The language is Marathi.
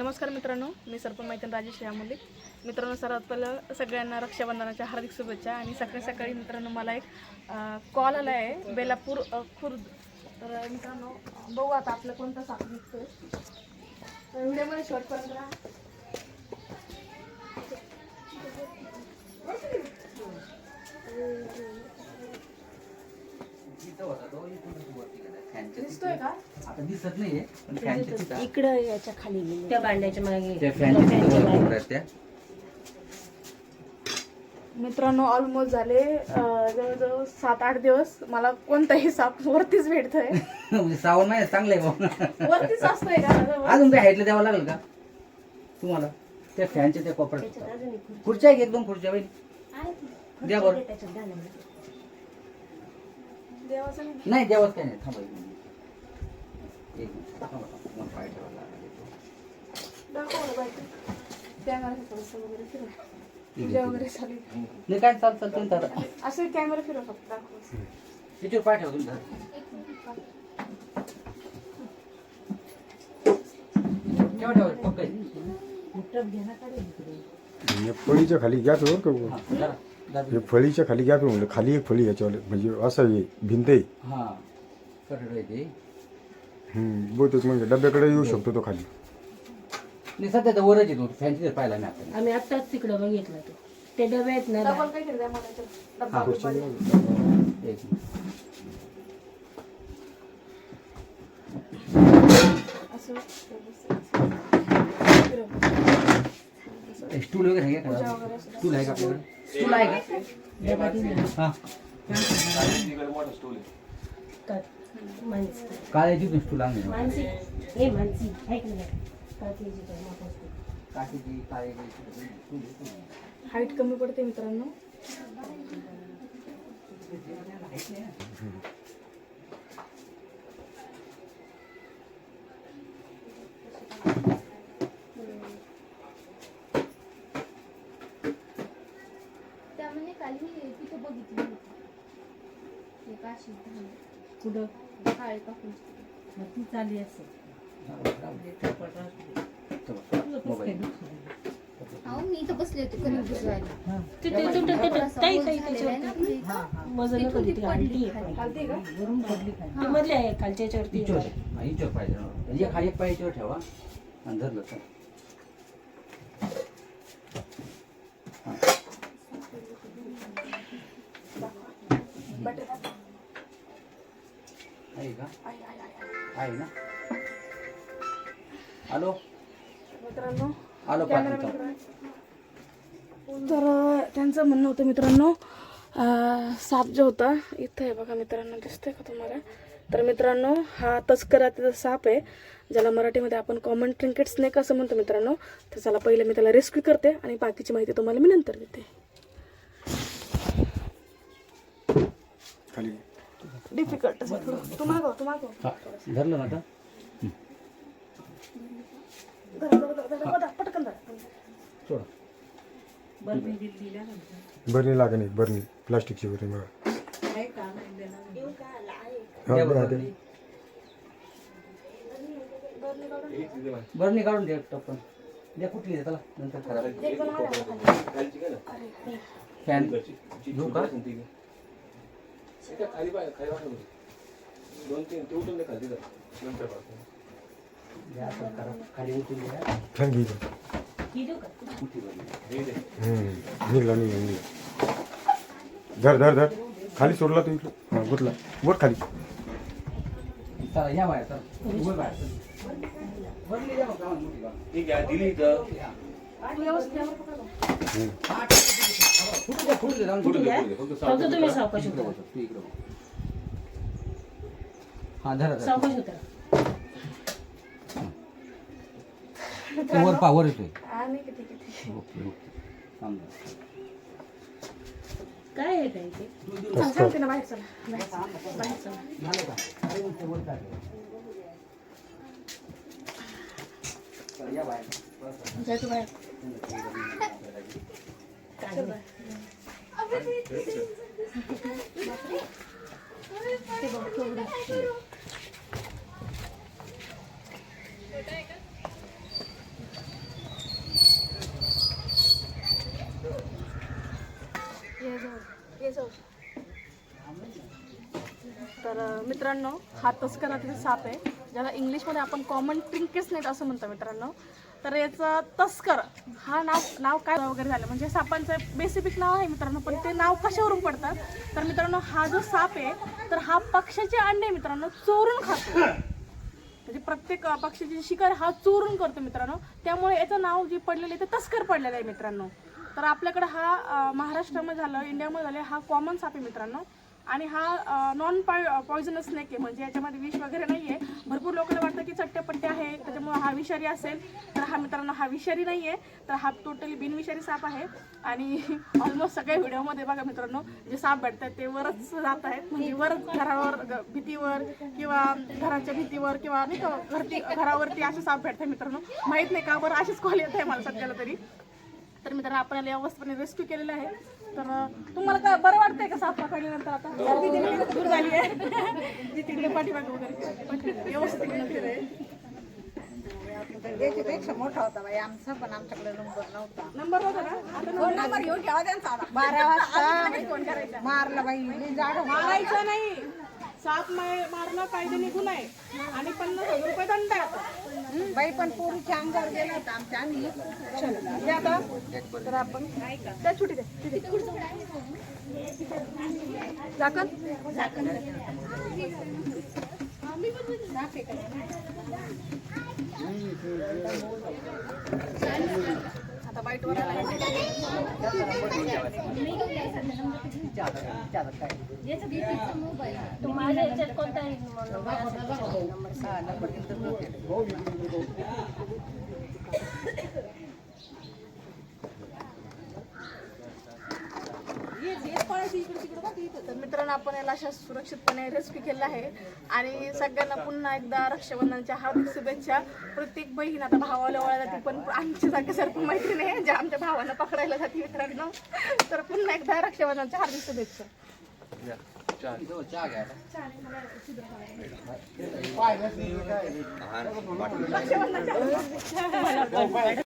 नमस्कार मित्रांनो मी सरपंच मैत्रीण राजेश यामुले. मित्रांनो सर्वात पहिलं सगळ्यांना रक्षाबंधनाच्या हार्दिक शुभेच्छा आणि सकाळी सकाळी मित्रांनो मला एक कॉल आला आहे बेलापूर खुर्द. तर मित्रांनो बघू आता आपलं कोणता साप निघतोय. तर व्हिडिओमध्ये शेवटपर्यंत राहा. दिसतोय का? आता दिसत नाहीये पण फॅनच्या तिथं इकडं याच्या खाली गेले त्या बांड्याच्या मागे त्या फॅनच्या तिथं उभं आहेत त्या. मित्रांनो ऑलमोस्ट झाले अ, जवळजवळ सात आठ दिवस. मला कोणताही साप वरतीच भेटतोय. म्हणजे सावण नाही चांगलं आहे भाऊ. वरतीच असतोय का? अजून काही हाईटला द्यावं लागेल का? तुम्हाला? त्या फॅनच्या त्या कोपऱ्यात. अजून एक खुर्ची. खुर्च्या आहे एक दोन खुर्च्या बाई? आहे ती. द्या बरं. त्याच्यात घालायला. देवाचं नाही. नाही द्यावंच काय नाही. थांबा एक मिनिट. एक मिनिट. थांबा, थांबा. मला पाय ठेवायला चालू. नाही काय तुम्ही धरा. असं कॅमेरा फिरव फक्त पाय ठेवा तुम्ही धरा. ठेवा ठेवा फळीच्या खाली गॅप हा, का. हे फळीच्या खाली गॅप म्हणलं खाली एक फळी याच्यावर म्हणजे असं भिंत आहे हा कठोर आहे ते हम्म, बहुतेक म्हणजे डब्याकडे येऊ शकतो तो खाली. नाही सध्या तर वरच येतो फॅनची तर पाहिला नाही आपण आम्ही आत्ताच तिकडं बघितलं तो. ते डबे आहेत ना डबल काहीतरी द्या मला याच्यात. डब्बा हा. बिब्बा द्या. एक मिनिट. असं. फिरव. ए, स्टूल वगैरे आहे का? स्टूल आहे का आपल्याकडे? स्टूल आहे का? डबा दिला हा का- माणसी काळ्याची स्टूल आहे. हाईट कमी पडते मित्रांनो. त्यामध्ये काली तिथं बघितली होती. काशी कुठं? काळे काकूंची मग ती चालली असेल. मोबाईल. अहो मी इथं बसले होते कणिक भिजवायला ताई- त्याच्यावरती. म्हणजे वजन कधी ती आणली वरून पडली खाली. ती मधली आहे खालच्या याच्यावरती इचोर हा पाहिजे ना. एक हा एक पाय इचोर ठेवा. आणि धरलं तर हा. का? आहे ना? हॅलो? मित्रांनो आलो तर त्यांचं म्हणणं होतं मित्रांनो अं, साप जो होता इथं आहे बघा मित्रांनो दिसतंय का तुम्हाला? तर मित्रांनो हा तस्कराचा साप आहे ज्याला मराठीमध्ये आपण कॉमन ट्रिंकेट स्नेक असं म्हणतो मित्रांनो? तर चला पहिले मी त्याला रेस्क्यू करते आणि बाकीची माहिती तुम्हाला मी नंतर देते. खाली डिफिकल्ट तू मागव तू मागव हा, धरलं ना आता. धरा, धरा, धरा, धरा, धरा, पटकन धरा. सोडा. बरणी लागे नाही बरणी. प्लास्टिकची बरणी बघा. बरणी काढून द्या टप्पन द्या कुठली आहे त्याला? नंतर खराब एक जण आला खाली. करा. खाली इकडं. ही देऊ का? हम्म, निघला निघला निघला धर धर धर खाली सोडला तू इकडं गुतला बोट खाली या बाहेर. हा, ठीक आहे. फुटू द्या, फुटू द्या, जाऊन फुटू द्या. फक्त तुम्ही सावकाश उतरा तू इकडं बघ. हा धरा धरा. सावकाश उतरा तो वर पा वर येतोय आणि किती किती ओके. काय आहे ताई ते चला, सांगते ना बाहेर चला बाहेर चला बाहेर चला झालं का? अरे, वर ते वर काढ. चला, या बाहेर. जाय तू बाहेर काय ते बघ केवढं तर मित्रांनो हा तस्करातील साप आहे ज्याला इंग्लिशमध्ये आपण कॉमन ट्रिंकेसनेट असं म्हणतो मित्रांनो. तर याचं तस्कर हा नाव नाव काय वगैरे झालं. म्हणजे सापांचं बेसिफिक नाव आहे मित्रांनो पण ते नाव कशावरून पडतं तर मित्रांनो हा जो साप आहे तर हा पक्ष्याचे अंडे मित्रांनो चोरून खातो. म्हणजे प्रत्येक अ, शिकार हा चोरून करतो मित्रांनो. त्यामुळे याचं नाव जे पडलेलं आहे ते तस्कर पडलेलं आहे मित्रांनो. तर आपल्याकडे हा महाराष्ट्रामध्ये झालं इंडियामध्ये झालं हा कॉमन साप आहे मित्रांनो. आणि हा नॉन पॉय पॉयझनस स्नेक आहे. म्हणजे याच्यामध्ये विष वगैरे नाही आहे भरपूर लोकांना वाटतं की चट्टेपट्टे आहे त्याच्यामुळे हा विषारी असेल. तर हा मित्रांनो हा विषारी नाही आहे तर हा टोटली बिनविषारी साप आहे. आणि ऑलमोस्ट सगळ्या व्हिडिओमध्ये बघा मित्रांनो जे साप भेटतात ते वरच जात आहेत. म्हणजे वरच घरावर भीतीवर किंवा घराच्या भीतीवर किंवा नाही का घरती घरावरती असे साप भेटतात मित्रांनो. माहीत नाही का बरं असेच कॉल येत आहे मला सध्याला तरी. तर मित्रांनो आपण याला व्यवस्थपणे रेस्क्यू केलेलं आहे. तर तुम्हाला का बरं वाटतंय का साप पकडल्यानंतर आता? सर्दी दिली दूर झाली आहे. जी तिकडे पाठीमागे वगैरे व्यवस्थित मोठा होता बाई आमचा पण आमच्याकडे नंबर नव्हता. नंबर होता ना? आता फोन नंबर घेऊन ठेवा त्यांचा. बारा वाजता. मारलं बाई. जाड. मारायचं नाही. साप मा- मारणं कायद्याने गुन्हा आहे. आणि पन्नास हजार रुपये दंड आहे आता. बाई पण पोरीच्या अंगावर गेला होता आमच्या आम्ही. आता. तर आपण त्या छुट्टी दे झाकण? आता बाईट वर आला. तू माझ्या याच्यात कोणताही नंबर तर मित्रांनो आपण याला अशा सुरक्षितपणे रेस्क्यू केलं आहे. आणि सगळ्यांना पुन्हा एकदा रक्षाबंधनाच्या हार्दिक शुभेच्छा. प्रत्येक बहीण आता भावाला ओळायला जाते पण आमची सारखी सारखी मैत्रीण आहे ज्या आमच्या भावाला पकडायला जाते मित्रांनो. तर पुन्हा एकदा रक्षाबंधनाच्या हार्दिक शुभेच्छा. रक्षाबंधनाच्या